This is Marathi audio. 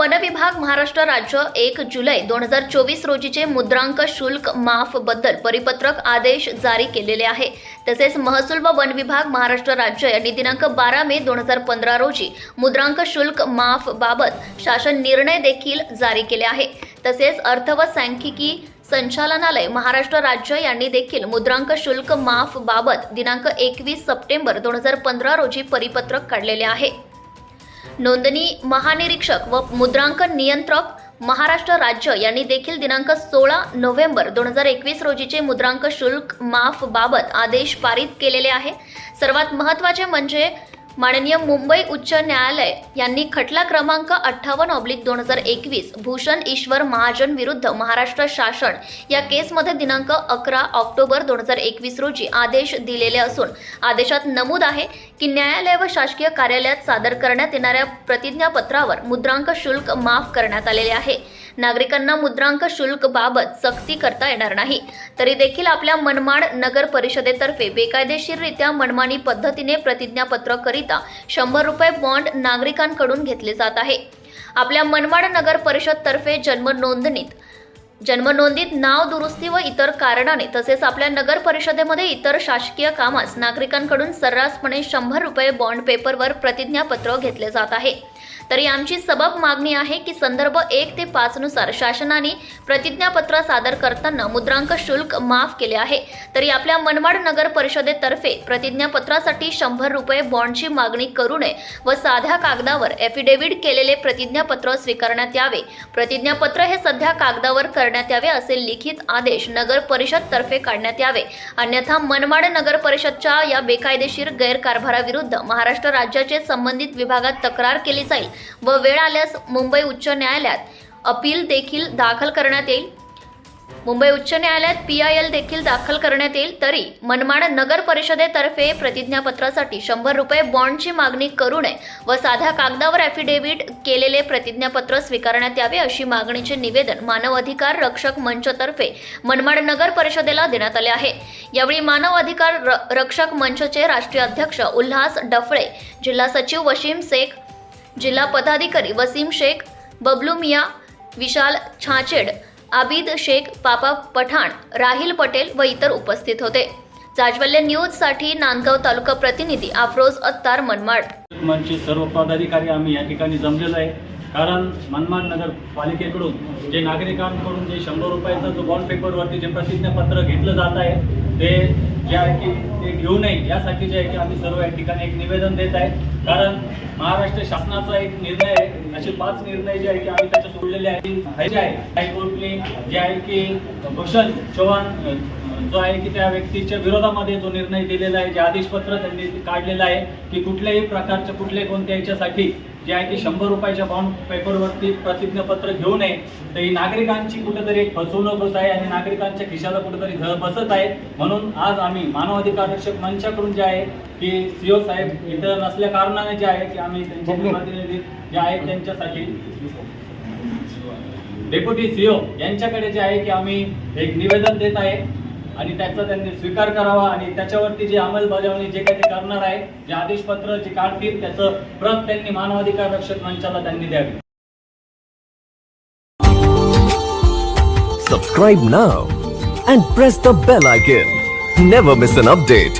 वन विभाग महाराष्ट्र राज्य एक जुलै दोन हजार चोवीस रोजीचे मुद्रांक शुल्क माफबद्दल परिपत्रक आदेश जारी केलेले आहे. तसेच महसूल व वन विभाग महाराष्ट्र राज्य यांनी दिनांक बारा मे दोन हजार पंधरा रोजी मुद्रांक शुल्क माफ बाबत शासन निर्णय देखील जारी केले आहे. तसेच अर्थ व सांख्यिकी संचालनालय महाराष्ट्र राज्य यांनी देखील मुद्रांक शुल्क माफ बाबत दिनांक एकवीस सप्टेंबर दोन हजार पंधरा रोजी परिपत्रक काढलेले आहे. नोंदणी महानिरीक्षक व मुद्रांक नियंत्रक महाराष्ट्र राज्य यांनी देखील दिनांक सोळा नोव्हेंबर दोन हजार एकवीस रोजीचे मुद्रांक शुल्क माफ बाबत आदेश पारित केलेले आहे. सर्वात महत्त्वाचे म्हणजे माननीय मुंबई उच्च न्यायालय यांनी खटला क्रमांक अठ्ठावन्न ऑब्लिक दोन हजार एकवीस भूषण ईश्वर महाजन विरुद्ध महाराष्ट्र शासन या केसमध्ये दिनांक अकरा ऑक्टोबर दोन हजार एकवीस रोजी आदेश दिलेले असून आदेशात नमूद आहे की न्यायालय व शासकीय कार्यालयात सादर करण्यात येणाऱ्या प्रतिज्ञापत्रावर मुद्रांक शुल्क माफ करण्यात आलेले आहे. नागरिकांना मुद्रांक शुल्क बाबत सक्ती करता येणार नाही. तरी देखील आपल्या मनमाड नगर परिषदेतर्फे बेकायदेशीररित्या मनमानी पद्धतीने प्रतिज्ञापत्र करिता शंभर रुपये बॉन्ड नागरिकांकडून घेतले जात आहे. आपल्या मनमाड नगर परिषदतर्फे जन्मनोंदणीत जन्म नोंदणीत जन्मनोंदीत नाव दुरुस्ती व इतर कारणाने तसेच आपल्या नगर परिषदेमध्ये इतर शासकीय कामास नागरिकांकडून सर्रासपणे शंभर रुपये बॉन्ड पेपरवर प्रतिज्ञापत्र घेतले जात आहे. तरी आमची सबब मागणी आहे की संदर्भ एक ते पाच नुसार शासनाने प्रतिज्ञापत्र सादर करताना मुद्रांक शुल्क माफ केले आहे. तरी आपल्या मनमाड नगर परिषदेतर्फे प्रतिज्ञापत्रासाठी शंभर रुपये बॉन्डची मागणी करू नये व साध्या कागदावर एफिडेव्हिट केलेले प्रतिज्ञापत्र स्वीकारण्यात यावे. प्रतिज्ञापत्र हे सध्या कागदावर करण्यात यावे असे लिखित आदेश नगर परिषद तर्फे काढण्यात यावे. अन्यथा मनमाड नगर परिषदच्या या बेकायदेशीर गैरकारभाराविरुद्ध महाराष्ट्र राज्याचे संबंधित विभागात तक्रार केली जाईल. व वेळ आल्यास मुंबई उच्च न्यायालयात अपील देखील दाखल करण्यात येईल. मुंबई उच्च न्यायालयात पी आय एल देखील दाखल करण्यात येईल. तरी मनमाड नगर परिषदेतर्फे प्रतिज्ञापत्रासाठी शंभर रुपये बॉन्डची मागणी करू नये व साध्या कागदावर ॲफिडेव्हिट केलेले प्रतिज्ञापत्र स्वीकारण्यात यावे अशी मागणीचे निवेदन मानव अधिकार रक्षक मंचतर्फे मनमाड नगर परिषदेला देण्यात आले आहे. यावेळी मानव अधिकार र- रक्षक मंचचे राष्ट्रीय अध्यक्ष उल्हास डफळे जिल्हा सचिव वशीम शेख जिल्हा पदाधिकारी वसीम शेख बबलू मिया विशाल छाचेड आबिद शेख पापा पठाण राहिल पटेल व इतर उपस्थित होते. चाजवल्य न्यूजसाठी नांदगाव तालुका प्रतिनिधी अफरोज अत्तार मनमाड. मनचे सर्व पदाधिकारी आम्ही या ठिकाणी जमलेलो आहे. कारण मनमाड नगर पालिकेकडून जे नागरिकांकडून जे शंभर रुपयाचा जो बॉन्ड पेपरवरती जे प्रतिज्ञापत्र घेतलं जात आहे ते जे आहे की ते घेऊ नये यासाठी जे आहे की आम्ही सर्व या ठिकाणी एक निवेदन देत आहे. कारण महाराष्ट्र शासनाचा एक निर्णय आहे. असे पाच निर्णय जे आहे की आम्ही त्याच्या सोडलेले आहे जे आहे हायकोर्टने जे आहे की भूषण चव्हाण जो आहे की त्या व्यक्तीच्या विरोधामध्ये जो निर्णय दिलेला आहे जे आदेशपत्र त्यांनी काढलेलं आहे की कुठल्याही प्रकारच्या कुठल्याही कोणत्या याच्यासाठी जे आहे की शंभर रुपयाच्या बॉन्ड पेपरवरती प्रतिज्ञापत्र घेऊ नये. तर ही नागरिकांची कुठेतरी एक फसवणूक होत आहे आणि नागरिकांच्या खिशाला कुठेतरी झळ बसत आहे. म्हणून आज आम्ही मानव अधिकार रक्षक मंचाकडून जे आहे की सीओ साहेब इथं नसल्या कारणाने जे आहे की आम्ही त्यांचे प्रतिनिधी जे आहेत त्यांच्यासाठी डेप्युटी सीओ यांच्याकडे जे आहे की आम्ही एक निवेदन देत आहे. आणि त्याचा त्यांनी स्वीकार करावा आणि त्याच्यावरती जी अंमलबजावणी जे काही ते करणार आहे जे आदेशपत्र जे काढतील त्याचं प्रत त्यांनी मानवाधिकार रक्षक मंचाला त्यांनी द्यावी. Subscribe now and press the bell icon never miss an update